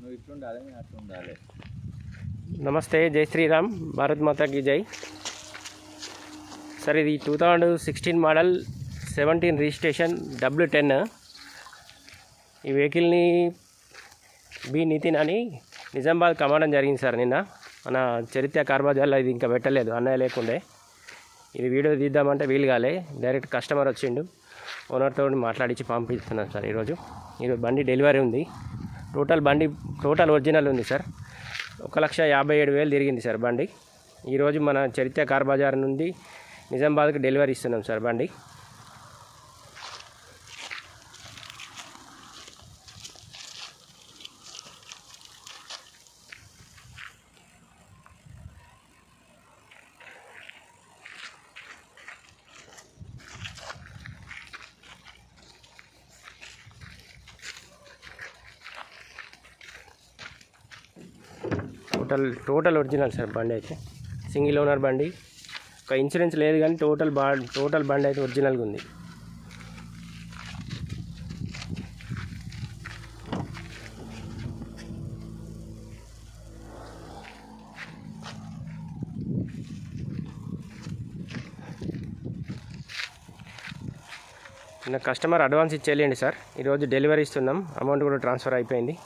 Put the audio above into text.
నువ్వు ఇట్లుండాలి నేను నమస్తే జై శ్రీరామ్. భారత్ మాతాకి జై. సార్ ఇది two thousand sixteen model seventeen registration W ten. ఈ వెహికల్ని బి నితిన్ అని నిజామాబాద్ కమాడం జరిగింది సార్ నిన్న. మన చరిత్ర కార్బాజాల్లో ఇది ఇంకా పెట్టలేదు అన్నయ్య లేకుండే. ఇది వీడియో తీద్దామంటే వీలు కాలే. డైరెక్ట్ కస్టమర్ వచ్చిండు. ఓనర్తో మాట్లాడించి పంపిస్తున్నాను సార్ ఈరోజు. ఈరోజు బండి డెలివరీ ఉంది. టోటల్ బండి టోటల్ ఒరిజినల్ ఉంది సార్. ఒక లక్ష యాభై ఏడు వేలు తిరిగింది సార్ బండి. ఈరోజు మన చరిత్ర కార్ బజార్ నుండి నిజామాబాద్కి డెలివరీ ఇస్తున్నాం సార్ బండి. టోటల్ టోటల్ ఒరిజినల్ సార్ బండి అయితే. సింగిల్ ఓనర్ బండి. ఒక ఇన్సూరెన్స్ లేదు కానీ టోటల్ బా టోటల్ బండి అయితే ఒరిజినల్గా ఉంది. నా కస్టమర్ అడ్వాన్స్ ఇచ్చేయండి సార్. ఈరోజు డెలివరీ ఇస్తున్నాం. అమౌంట్ కూడా ట్రాన్స్ఫర్ అయిపోయింది.